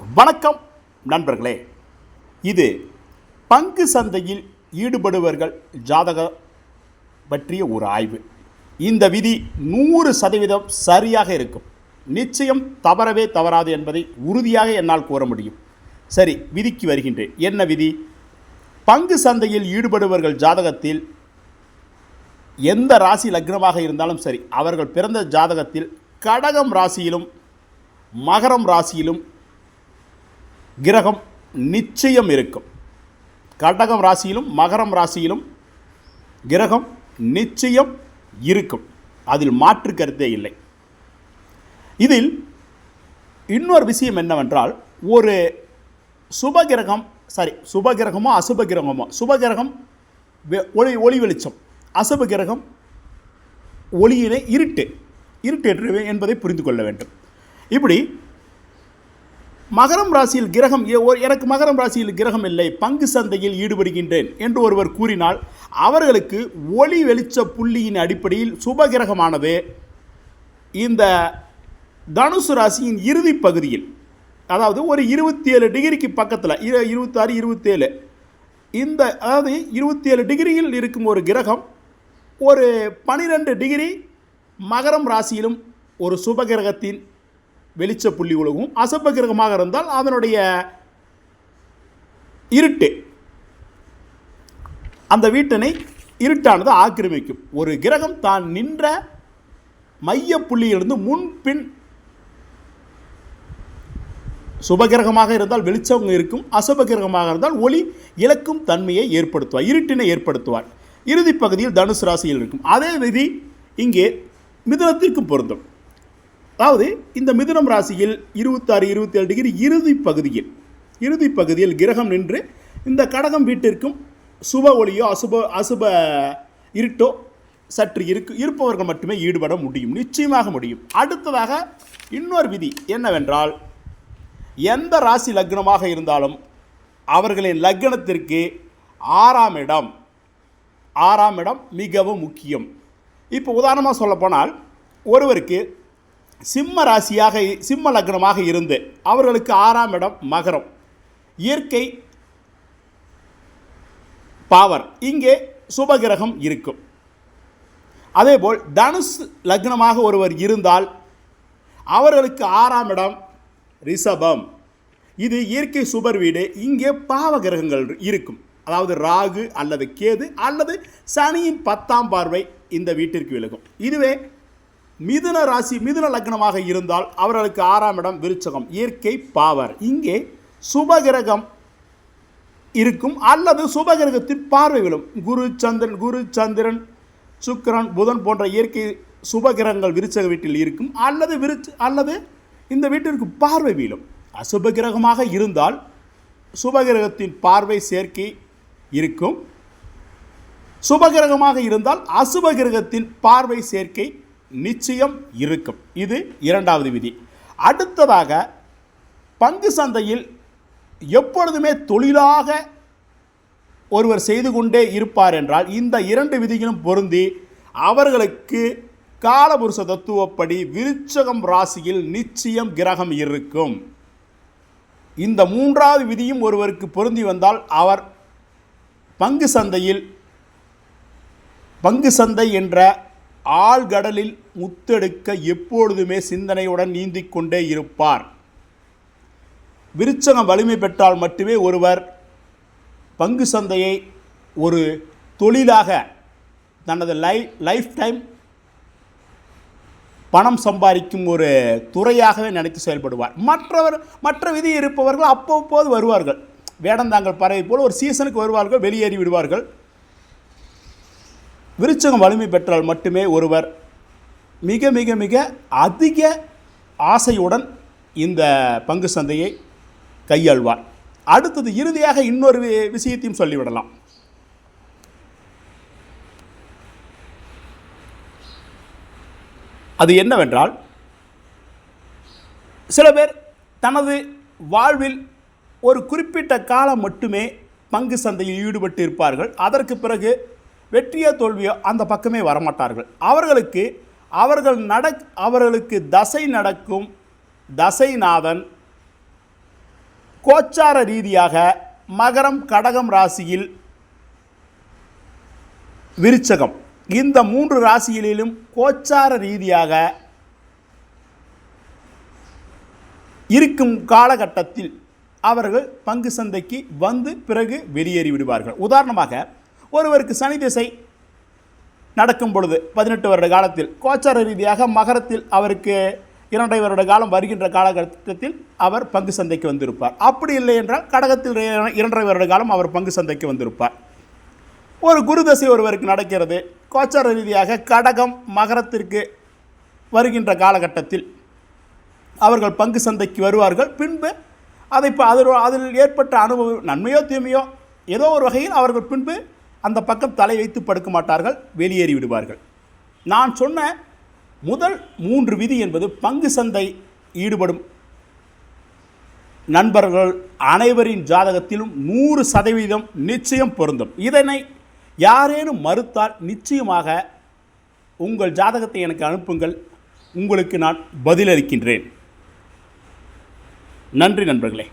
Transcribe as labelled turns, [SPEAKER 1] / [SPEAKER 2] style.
[SPEAKER 1] வணக்கம் நண்பர்களே. இது பங்கு சந்தையில் ஈடுபடுவர்கள் ஜாதக பற்றிய ஒரு ஆய்வு. இந்த விதி நூறு சதவீதம் சரியாக இருக்கும். நிச்சயம் தவறவே தவறாது என்பதை உறுதியாக என்னால் கூற முடியும். சரி விதிக்கு வருகின்றேன். என்ன விதி? பங்கு சந்தையில் ஈடுபடுவர்கள் ஜாதகத்தில் எந்த ராசி லக்னமாக இருந்தாலும் சரி அவர்கள் பிறந்த ஜாதகத்தில் கடகம் ராசியிலும் மகரம் ராசியிலும் கிரகம் நிச்சயம் இருக்கும். கடகம் ராசியிலும் மகரம் ராசியிலும் கிரகம் நிச்சயம் இருக்கும். அதில் மாற்று கருத்தே இல்லை. இதில் இன்னொரு விஷயம் என்னவென்றால் ஒரு சுபகிரகம் சாரி சுபகிரகமோ அசுபகிரகமோ சுபகிரகம் வெ- ஒளி ஒளி வெளிச்சம் அசுபகிரகம் ஒளியினை இருட்டு இருட்டு என்று என்பதை புரிந்து கொள்ள வேண்டும். இப்படி மகரம் ராசியில் கிரகம் எனக்கு மகரம் ராசியில் கிரகம் இல்லை பங்கு சந்தையில் ஈடுபடுகின்றேன் என்று ஒருவர் கூறினால் அவர்களுக்கு ஒளி வெளிச்ச புள்ளியின் அடிப்படையில் சுபகிரகமானது. இந்த தனுசு ராசியின் இறுதி பகுதியில் அதாவது ஒரு இருபத்தி ஏழு டிகிரிக்கு பக்கத்தில் இரு இருபத்தாறு இருபத்தேழு இந்த அதாவது இருபத்தி ஏழு டிகிரியில் இருக்கும் ஒரு கிரகம் ஒரு பனிரெண்டு டிகிரி மகரம் ராசியிலும் ஒரு சுபகிரகத்தின் வெளிச்ச புள்ளி உலகும். அசப்ப கிரகமாக இருந்தால் அதனுடைய இருட்டு. அந்த வீட்டினை இருட்டானது ஆக்கிரமிக்கும். ஒரு கிரகம் தான் நின்ற மைய புள்ளியிலிருந்து முன்பின் சுபகிரகமாக இருந்தால் வெளிச்சம் இருக்கும். அசுபகிரகமாக இருந்தால் ஒளி இழக்கும் தன்மையை ஏற்படுத்துவார் இருட்டினை ஏற்படுத்துவார். இறுதி பகுதியில் தனுசு ராசியில் இருக்கும். அதே விதி இங்கே மிதனத்திற்கும் பொருந்தும். அதாவது இந்த மிதுனம் ராசியில் இருபத்தாறு இருபத்தேழு டிகிரி இறுதி பகுதியில் இறுதி பகுதியில் கிரகம் நின்று இந்த கடகம் வீட்டிற்கும் சுப ஒளியோ அசுப அசுப இருட்டோ சற்று இருக்கு இருப்பவர்கள் மட்டுமே ஈடுபட முடியும் நிச்சயமாக முடியும். அடுத்ததாக இன்னொரு விதி என்னவென்றால் எந்த ராசி லக்னமாக இருந்தாலும் அவர்களின் லக்னத்திற்கு ஆறாம் இடம் ஆறாம் இடம் மிகவும் முக்கியம். இப்போ உதாரணமாக சொல்லப்போனால் ஒருவருக்கு சிம்ம ராசியாக சிம்ம லக்னமாக இருந்து அவர்களுக்கு ஆறாம் இடம் மகரம். இயற்கை பாவர். இங்கே சுபகிரகம் இருக்கும். அதேபோல் தனுஷ் லக்னமாக ஒருவர் இருந்தால் அவர்களுக்கு ஆறாம் இடம் ரிஷபம். இது இயற்கை சுபர் வீடு. இங்கே பாவ கிரகங்கள் இருக்கும். அதாவது ராகு அல்லது கேது அல்லது சனியின் பத்தாம் பார்வை இந்த வீட்டிற்கு விலகும். இதுவே மிதுன ராசி மிதுன லக்னமாக இருந்தால் அவர்களுக்கு ஆறாம் இடம் விருச்சகம் இயற்கை பாவர். இங்கே சுபகிரகம் இருக்கும் அல்லது சுபகிரகத்தின் பார்வை விழும். குரு சந்திரன் குரு சந்திரன் சுக்கரன் புதன் போன்ற இயற்கை சுபகிரகங்கள் விருச்சக வீட்டில் இருக்கும் அல்லது விருச்ச அல்லது இந்த வீட்டிற்கு பார்வை வீழும். அசுபகிரகமாக இருந்தால் சுபகிரகத்தின் பார்வை சேர்க்கை இருக்கும். சுபகிரகமாக இருந்தால் அசுபகிரகத்தின் பார்வை சேர்க்கை நிச்சயம் இருக்கும். இது இரண்டாவது விதி. அடுத்ததாக பங்கு சந்தையில் எப்பொழுதுமே தொழிலாக ஒருவர் செய்து கொண்டே இருப்பார் என்றால் இந்த இரண்டு விதிகளும் பொருந்தி அவர்களுக்கு காலபுருஷ தத்துவப்படி விருச்சகம் ராசியில் நிச்சயம் கிரகம் இருக்கும். இந்த மூன்றாவது விதியும் ஒருவருக்கு பொருந்தி வந்தால் அவர் பங்கு சந்தையில் பங்கு சந்தை என்ற ஆழ்கடலில் முத்தெடுக்க எப்பொழுதுமே சிந்தனையுடன் நீந்திக் கொண்டே இருப்பார். விருச்சகம் வலிமை பெற்றால் மட்டுமே ஒருவர் பங்கு சந்தையை ஒரு தொழிலாக தனது லை லைஃப் டைம் பணம் சம்பாதிக்கும் ஒரு துறையாகவே நினைத்து செயல்படுவார். மற்றவர் மற்ற விதி இருப்பவர்கள் அப்பப்போது வருவார்கள். வேடந்தாங்கல் பறவை போல் ஒரு சீசனுக்கு வருவார்கள் வெளியேறி விடுவார்கள். விருச்சகம் வலிமை பெற்றால் மட்டுமே ஒருவர் மிக மிக மிக அதிக ஆசையுடன் இந்த பங்கு சந்தையை கையாள்வார். அடுத்தது இறுதியாக இன்னொரு விஷயத்தையும் சொல்லிவிடலாம். அது என்னவென்றால் சில பேர் தனது வாழ்வில் ஒரு குறிப்பிட்ட காலம் மட்டுமே பங்கு சந்தையில் ஈடுபட்டு இருப்பார்கள் அதற்கு பிறகு வெற்றியோ தோல்வியோ அந்த பக்கமே வரமாட்டார்கள். அவர்களுக்கு அவர்கள் நட அவர்களுக்கு தசை நடக்கும் தசைநாதன் கோச்சார ரீதியாக மகரம் கடகம் ராசியில் விருச்சகம். இந்த மூன்று ராசிகளிலும் கோச்சார ரீதியாக இருக்கும் காலகட்டத்தில் அவர்கள் பங்கு சந்தைக்கு வந்து பிறகு வெளியேறி விடுவார்கள். உதாரணமாக ஒருவருக்கு சனி திசை நடக்கும் பொழுது பதினெட்டு வருட காலத்தில் கோச்சார ரீதியாக மகரத்தில் அவருக்கு இரண்டரை வருட காலம் வருகின்ற காலகட்டத்தில் அவர் பங்கு சந்தைக்கு வந்திருப்பார். அப்படி இல்லை என்றால் கடகத்தில் இரண்டரை வருட காலம் அவர் பங்கு சந்தைக்கு வந்திருப்பார். ஒரு குரு தசை ஒருவருக்கு நடக்கிறது. கோச்சார ரீதியாக கடகம் மகரத்திற்கு வருகின்ற காலகட்டத்தில் அவர்கள் பங்கு சந்தைக்கு வருவார்கள். பின்பு அதை அதில் அதில் ஏற்பட்ட அனுபவம் நன்மையோ தீமையோ ஏதோ ஒரு வகையில் அவர்கள் பின்பு அந்த பக்கம் தலை வைத்து படுக்க மாட்டார்கள் வெளியேறி விடுவார்கள். நான் சொன்ன முதல் மூன்று விதி என்பது பங்கு சந்தை ஈடுபடும் நண்பர்கள் அனைவரின் ஜாதகத்திலும் நூறு சதவீதம் நிச்சயம் பொருந்தும். இதனை யாரேனும் மறுத்தால் நிச்சயமாக உங்கள் ஜாதகத்தை எனக்கு அனுப்புங்கள் உங்களுக்கு நான் பதிலளிக்கின்றேன். நன்றி நண்பர்களே.